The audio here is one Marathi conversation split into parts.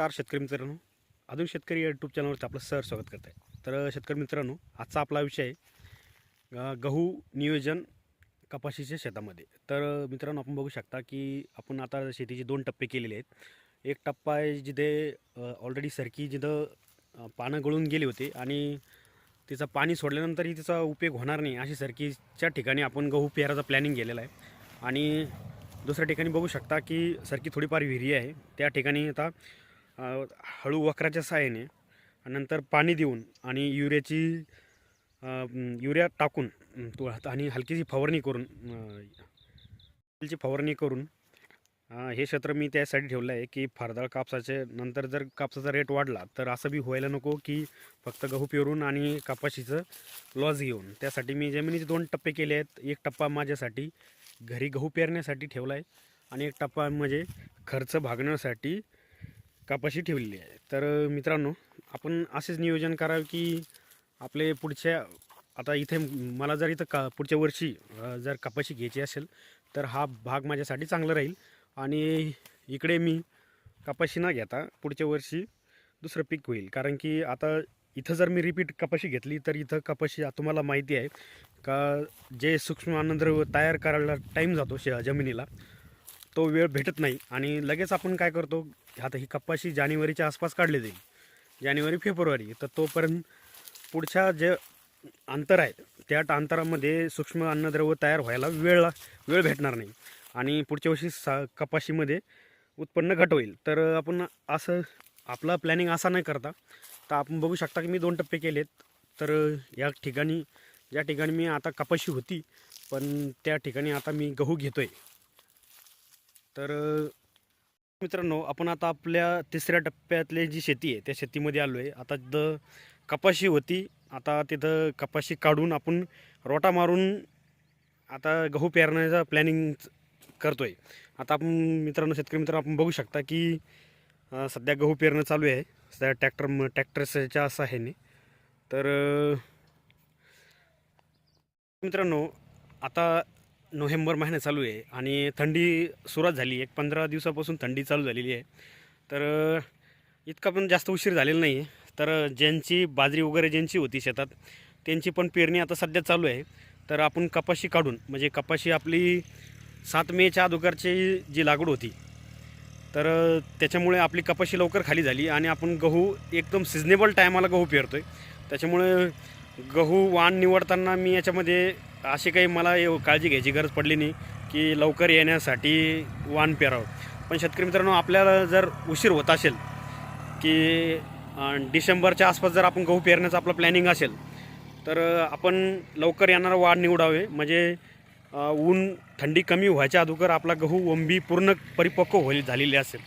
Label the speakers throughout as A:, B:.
A: नमस्कार शेतकरी मित्रांनो. अजून शेतकरी यूट्यूब चॅनलवरती आपलं सर स्वागत करत आहे तर शेतकरी मित्रांनो आजचा आपला विषय आहे गहू नियोजन कपाशीच्या शेतामध्ये. तर मित्रांनो आपण बघू शकता की आपण आता शेतीचे दोन टप्पे केलेले आहेत. एक टप्पा आहे जिथे ऑलरेडी सरकी जिथं पानं गळून गेली होती आणि तिचं पाणी सोडल्यानंतरही तिचा उपयोग होणार नाही अशी सरकीच्या ठिकाणी आपण गहू पेराचा प्लॅनिंग केलेला आहे. आणि दुसऱ्या ठिकाणी बघू शकता की सरकी थोडीफार विहिरी आहे. त्या ठिकाणी आता हळू वक्राच्या सहाय्याने नंतर पाणी देऊन आणि युरियाची युरिया टाकून म, तो आणि हलकीशी फवारणी करून हलकीची फवारणी करून हे क्षेत्र मी त्यासाठी ठेवलं आहे की फारदाळ कापसाचे नंतर जर कापसाचा रेट वाढला तर असं बी व्हायला नको की फक्त गहू पेरून आणि कापाशीचं लॉस घेऊन. त्यासाठी मी जमिनीचे दोन टप्पे केले आहेत. एक टप्पा माझ्यासाठी घरी गहू पेरण्यासाठी ठेवला आहे आणि एक टप्पा म्हणजे खर्च भागण्यासाठी कपाशी ठेवलेली आहे. तर मित्रांनो आपण असेच नियोजन करावं की आपले पुढच्या आता इथे मला जर इथं का पुढच्या वर्षी जर कपाशी घ्यायची असेल तर हा भाग माझ्यासाठी चांगला राहील. आणि इकडे मी कपाशी न घेता पुढच्या वर्षी दुसरं पीक होईल. कारण की आता इथं जर मी रिपीट कपाशी घेतली तर इथं कपाशी तुम्हाला माहिती आहे का जे सूक्ष्म अन्नद्रव्य तयार करायला टाईम जातो शे जमिनीला. तो वेळ भेटत नाही. आणि लगेच आपण काय करतो आता ही कपाशी जानेवारीच्या आसपास काढली जाईल. जानेवारी फेब्रुवारी. तर तोपर्यंत पुढच्या जे अंतर आहे त्या अंतरामध्ये सूक्ष्म अन्नद्रव्य तयार व्हायला वेळ वेळ भेटणार नाही. आणि पुढच्या वर्षी सा कपाशीमध्ये उत्पन्न घट होईल. तर आपण असं आपला प्लॅनिंग असा नाही करता. तर आपण बघू शकता की मी दोन टप्पे केलेत. तर या ठिकाणी ज्या ठिकाणी मी आता कपाशी होती. पण त्या ठिकाणी आता मी गहू घेतो आहे तर मित्रांनो आपण आता आपल्या तिसऱ्या टप्प्यातली जी शेती आहे त्या शेतीमध्ये आलो आहे आता तिथं कपाशी होती. आता तिथं कपाशी काढून आपण रोटा मारून आता गहू पेरण्याचा प्लॅनिंग करतो आहे आता आपण मित्रांनो शेतकरी मित्र आपण बघू शकता की सध्या गहू पेरणं चालू आहे. सध्या ट्रॅक्टर ट्रॅक्टरच्या सहाय्याने तर मित्रांनो आता नोव्हेंबर महिना चालू आहे आणि थंडी सुरुवात झाली एक पंधरा दिवसापासून थंडी चालू झालेली आहे. तर इतका पण जास्त उशीर झालेला नाही आहे. तर ज्यांची बाजरी वगैरे ज्यांची होती शेतात त्यांची पण पेरणी आता सध्या चालू आहे. तर आपण कपाशी काढून म्हणजे कपाशी आपली सात मेच्या अगोदरची जी लागवड होती तर त्याच्यामुळे आपली कपाशी लवकर खाली झाली आणि आपण गहू एकदम सिजनेबल टायमाला गहू पेरतो आहे त्याच्यामुळे गहू वाण निवडताना मी याच्यामध्ये अशी काही मला एव- काळजी घ्यायची गरज पडली नाही की लवकर येण्यासाठी वाण पेरावं. पण शेतकरी मित्रांनो आपल्याला जर उशीर होत असेल की डिसेंबरच्या आसपास जर आपण गहू पेरण्याचं आपलं प्लॅनिंग असेल तर आपण लवकर येणारं वाढ निवडावे. म्हणजे ऊन थंडी कमी व्हायच्या अगोदर आपला गहू ओंबी पूर्ण परिपक्व होईल झालेली असेल.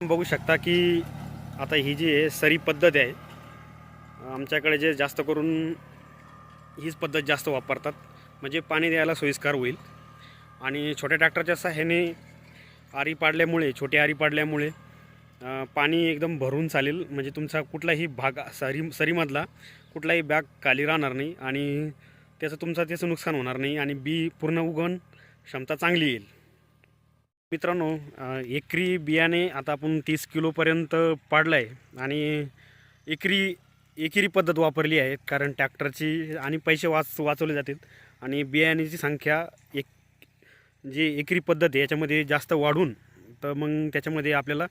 A: बघू शकता की आता ही जी आहे सरी पद्धत आहे आमच्याकडे जे जास्त करून हीच पद्धत जास्त वापरतात. म्हणजे पाणी द्यायला सोयीस्कर होईल. आणि छोट्या ट्रॅक्टरच्या सहाय्याने आरी पाडल्यामुळे छोटी आरी पाडल्यामुळे पाणी एकदम भरून चालेल. म्हणजे तुमचा कुठलाही भाग सरी सरीमधला कुठलाही बॅग खाली राहणार नाही आणि त्याचं तुमचं त्याचं नुकसान होणार नाही आणि बी पूर्ण उगवण क्षमता चांगली येईल. मित्रांनो एकरी बियाणे आता आपण तीस किलोपर्यंत पाडलं आहे आणि एकरी एकेरी पद्धत वापरली आहे कारण ट्रॅक्टरची आणि पैसे वाच वाचवले जातील. आणि बियाण्याची संख्या एक जी एकरी पद्धत आहे याच्यामध्ये जास्त वाढून तर मग त्याच्यामध्ये आपल्याला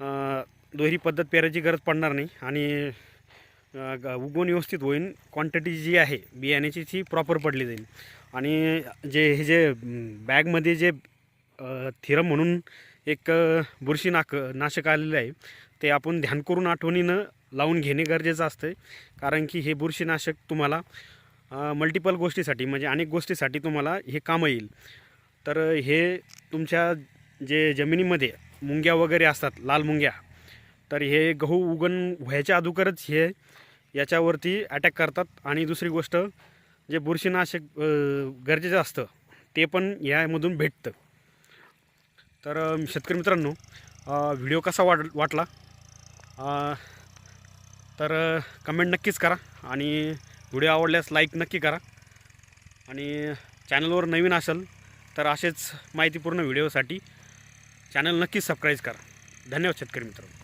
A: अ, दुहेरी पद्धत पेरायची गरज पडणार नाही. आणि उगवण व्यवस्थित होईल क्वांटिटी जी आहे बियाण्याची ती प्रॉपर पडली जाईल. आणि जे हे जे बॅगमध्ये जे थिरम म्हणून एक बुरशी नाक नाशक आलेलं आहे ते आपण ध्यान करून आठवणीनं लावून घेणे गरजेचं असतं कारण की हे बुरशीनाशक तुम्हाला मल्टिपल गोष्टीसाठी म्हणजे अनेक गोष्टीसाठी तुम्हाला हे कामं येईल. तर हे तुमच्या जे जमिनीमध्ये मुंग्या वगैरे असतात लाल मुंग्या तर हे गहू उगण व्हायच्या अगोदरच हे याच्यावरती अटॅक करतात. आणि दुसरी गोष्ट जे बुरशीनाशक गरजेचं असतं ते पण यामधून भेटतं. तर शेतकरी मित्रांनो व्हिडिओ कसा वाट वाटला? तर कमेंट नक्कीच करा आणि व्हिडिओ आवडल्यास लाईक नक्की करा. आणि चॅनलवर नवीन असेल तर असेच माहितीपूर्ण व्हिडिओसाठी चॅनल नक्कीच सबस्क्राईब करा. धन्यवाद शेतकरी मित्रांनो.